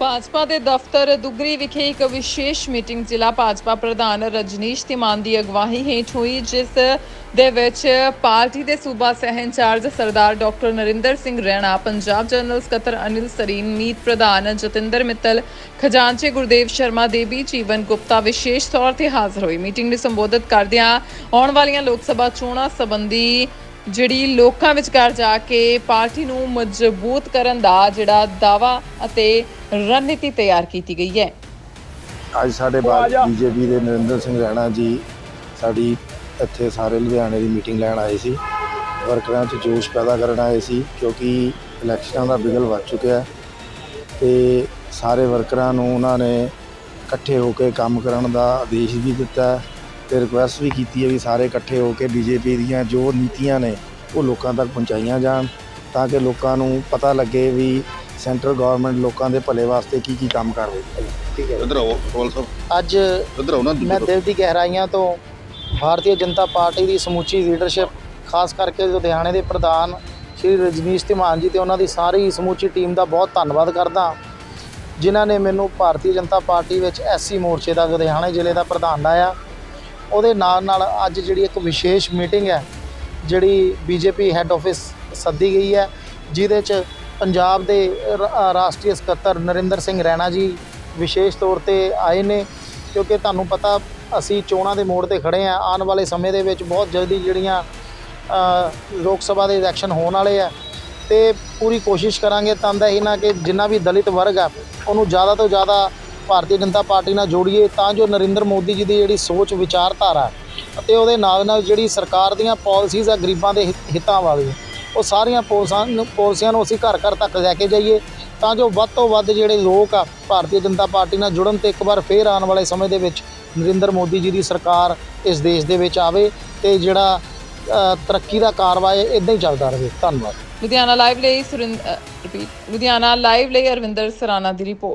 ਭਾਜਪਾ ਦੇ ਦਫ਼ਤਰ ਦੁਗਰੀ ਵਿਖੇ ਇੱਕ ਵਿਸ਼ੇਸ਼ ਮੀਟਿੰਗ ਜ਼ਿਲ੍ਹਾ ਭਾਜਪਾ ਪ੍ਰਧਾਨ ਰਜਨੀਸ਼ ਤਿਮਾਨ ਦੀ ਅਗਵਾਈ ਹੇਠ ਹੋਈ, ਜਿਸ ਦੇ ਵਿੱਚ ਪਾਰਟੀ ਦੇ ਸੂਬਾ ਸਹਿ in charge Sardar doctor Narinder Singh Raina, Punjab general ਸਕੱਤਰ ਅਨਿਲ ਸਰੀਨ, ਮੀਤ ਪ੍ਰਧਾਨ ਜਤਿੰਦਰ ਮਿੱਤਲ, ਖਜ਼ਾਨਚੀ ਗੁਰਦੇਵ ਸ਼ਰਮਾ, ਦੇਵੀ ਜੀਵਨ ਗੁਪਤਾ ਵਿਸ਼ੇਸ਼ ਤੌਰ ਤੇ ਹਾਜ਼ਰ ਹੋਈ ਮੀਟਿੰਗ ਨੂੰ ਸੰਬੋਧਿਤ ਕਰਦਿਆਂ ਆਉਣ ਵਾਲੀਆਂ ਲੋਕ ਸਭਾ ਚੋਣਾਂ ਸੰਬੰਧੀ ਜਿਹੜੀ ਲੋਕਾਂ ਵਿਚਕਾਰ ਜਾ ਕੇ ਪਾਰਟੀ ਨੂੰ ਮਜ਼ਬੂਤ ਕਰਨ ਦਾ ਜਿਹੜਾ ਦਾਵਾ ਅਤੇ ਰਣਨੀਤੀ ਤਿਆਰ ਕੀਤੀ ਗਈ ਹੈ। ਅੱਜ ਸਾਡੇ ਬਾਅਦ ਬੀਜੇਪੀ ਦੇ ਨਰਿੰਦਰ ਸਿੰਘ ਰਾਣਾ ਜੀ ਸਾਡੀ ਇੱਥੇ ਸਾਰੇ ਲੁਧਿਆਣੇ ਦੀ ਮੀਟਿੰਗ ਲੈਣ ਆਏ ਸੀ। ਵਰਕਰਾਂ 'ਚ ਜੋਸ਼ ਪੈਦਾ ਕਰਨ ਆਏ ਸੀ ਕਿਉਂਕਿ ਇਲੈਕਸ਼ਨਾਂ ਦਾ ਬਿਗਲ ਵੱਜ ਚੁੱਕਿਆ ਹੈ ਤੇ ਸਾਰੇ ਵਰਕਰਾਂ ਨੂੰ ਉਹਨਾਂ ਨੇ ਇਕੱਠੇ ਹੋ ਕੇ ਕੰਮ ਕਰਨ ਦਾ ਆਦੇਸ਼ ਵੀ ਦਿੱਤਾ ਹੈ। ਤੇ ਰਿਕੁਐਸਟ ਵੀ ਕੀਤੀ ਹੈ ਵੀ ਸਾਰੇ ਇਕੱਠੇ ਹੋ ਕੇ ਬੀਜੇਪੀ ਦੀਆਂ ਜੋ ਨੀਤੀਆਂ ਨੇ ਉਹ ਲੋਕਾਂ ਤੱਕ ਪਹੁੰਚਾਈਆਂ ਜਾਣ ਤਾਂ ਕਿ ਲੋਕਾਂ ਨੂੰ ਪਤਾ ਲੱਗੇ ਵੀ ਸੈਂਟਰ ਗਵਰਨਮੈਂਟ ਲੋਕਾਂ ਦੇ ਭਲੇ ਵਾਸਤੇ ਕੀ ਕੀ ਕੰਮ ਕਰ ਰਹੀ ਹੈ। ਠੀਕ ਹੈ ਇੱਧਰ ਆਓ ਕੋਲ ਸਾਹਿਬ। ਅੱਜ ਇੱਧਰ ਆਓ ਨਾ ਮੈਂ ਦਿਲ ਦੀ ਗਹਿਰਾਈਆਂ ਤੋਂ ਭਾਰਤੀ ਜਨਤਾ ਪਾਰਟੀ ਦੀ ਸਮੁੱਚੀ ਲੀਡਰਸ਼ਿਪ ਖਾਸ ਕਰਕੇ ਲੁਧਿਆਣੇ ਦੇ ਪ੍ਰਧਾਨ ਸ਼੍ਰੀ ਰਜਨੀਸ਼ ਧੀਮਾਨ ਜੀ ਤੇ ਉਹਨਾਂ ਦੀ ਸਾਰੀ ਸਮੁੱਚੀ ਟੀਮ ਦਾ ਬਹੁਤ ਧੰਨਵਾਦ ਕਰਦਾ ਜਿਨ੍ਹਾਂ ਨੇ ਮੈਨੂੰ ਭਾਰਤੀ ਜਨਤਾ ਪਾਰਟੀ ਵਿੱਚ ਐਸਸੀ ਮੋਰਚੇ ਦਾ ਲੁਧਿਆਣੇ ਜ਼ਿਲ੍ਹੇ ਦਾ ਪ੍ਰਧਾਨ ਲਾਇਆ ਉਹਦੇ ਨਾਲ ਨਾਲ ਅੱਜ ਜਿਹੜੀ ਇੱਕ ਵਿਸ਼ੇਸ਼ ਮੀਟਿੰਗ ਹੈ, ਜਿਹੜੀ ਬੀਜੇਪੀ ਹੈੱਡ ਆਫਿਸ ਸੱਦੀ ਗਈ ਹੈ, ਜਿਹਦੇ 'ਚ ਪੰਜਾਬ ਦੇ ਰਾਸ਼ਟਰੀ ਸਕੱਤਰ ਨਰਿੰਦਰ ਸਿੰਘ ਰੈਣਾ ਜੀ ਵਿਸ਼ੇਸ਼ ਤੌਰ ਤੇ ਆਏ ਨੇ, ਕਿਉਂਕਿ ਤੁਹਾਨੂੰ ਪਤਾ ਅਸੀਂ ਚੋਣਾਂ ਦੇ ਮੋੜ ਤੇ ਖੜੇ ਆ ਆਉਣ ਵਾਲੇ ਸਮੇਂ ਦੇ ਵਿੱਚ ਬਹੁਤ ਜਲਦੀ ਜਿਹੜੀਆਂ ਲੋਕ ਸਭਾ ਦੇ ਇਲੈਕਸ਼ਨ ਹੋਣ ਵਾਲੇ ਆ, ਤੇ ਪੂਰੀ ਕੋਸ਼ਿਸ਼ ਕਰਾਂਗੇ ਤਾਂ ਦਾ ਹੀ ਨਾ ਕਿ ਜਿੰਨਾ ਵੀ ਦਲਿਤ ਵਰਗ ਆ, ਉਹਨੂੰ ਜ਼ਿਆਦਾ ਤੋਂ ਜ਼ਿਆਦਾ ਭਾਰਤੀ ਜਨਤਾ ਪਾਰਟੀ ਨਾਲ ਜੋੜੀਏ, ਤਾਂ ਜੋ ਨਰਿੰਦਰ ਮੋਦੀ ਜੀ ਦੀ ਜਿਹੜੀ ਸੋਚ, ਵਿਚਾਰਧਾਰਾ ਅਤੇ ਉਹਦੇ ਨਾਲ ਨਾਲ ਜਿਹੜੀ ਸਰਕਾਰ ਦੀਆਂ ਪਾਲਿਸੀਜ਼ ਆ ਗਰੀਬਾਂ ਦੇ ਹਿੱਤ- ਹਿੱਤਾਂ ਵਾਲੀ, ਉਹ ਸਾਰੀਆਂ ਪੋਲਸਾਂ ਨੂੰ, ਪਾਲਿਸੀਆਂ ਨੂੰ ਅਸੀਂ ਘਰ ਘਰ ਤੱਕ ਲੈ ਕੇ ਜਾਈਏ, ਤਾਂ ਜੋ ਵੱਧ ਤੋਂ ਵੱਧ ਜਿਹੜੇ ਲੋਕ ਆ ਭਾਰਤੀ ਜਨਤਾ ਪਾਰਟੀ ਨਾਲ ਜੁੜਨ ਤੇ ਇੱਕ ਵਾਰ ਫੇਰ ਆਉਣ ਵਾਲੇ ਸਮੇਂ ਦੇ ਵਿੱਚ ਨਰਿੰਦਰ ਮੋਦੀ ਜੀ ਦੀ ਸਰਕਾਰ ਇਸ ਦੇਸ਼ ਦੇ ਵਿੱਚ ਆਵੇ ਤੇ ਜਿਹੜਾ ਤਰੱਕੀ ਦਾ ਕਾਰਵਾਈ ਇਦਾਂ ਹੀ ਚੱਲਦਾ ਰਹੇ। ਧੰਨਵਾਦ। ਲੁਧਿਆਣਾ ਲਾਈਵ ਲਈ ਸੁਰਿੰਦਰ ਰਿਪੀਟ ਲੁਧਿਆਣਾ ਲਾਈਵ ਲਈ ਅਰਵਿੰਦਰ ਸਰਾਣਾ ਦੀ ਰਿਪੋਰਟ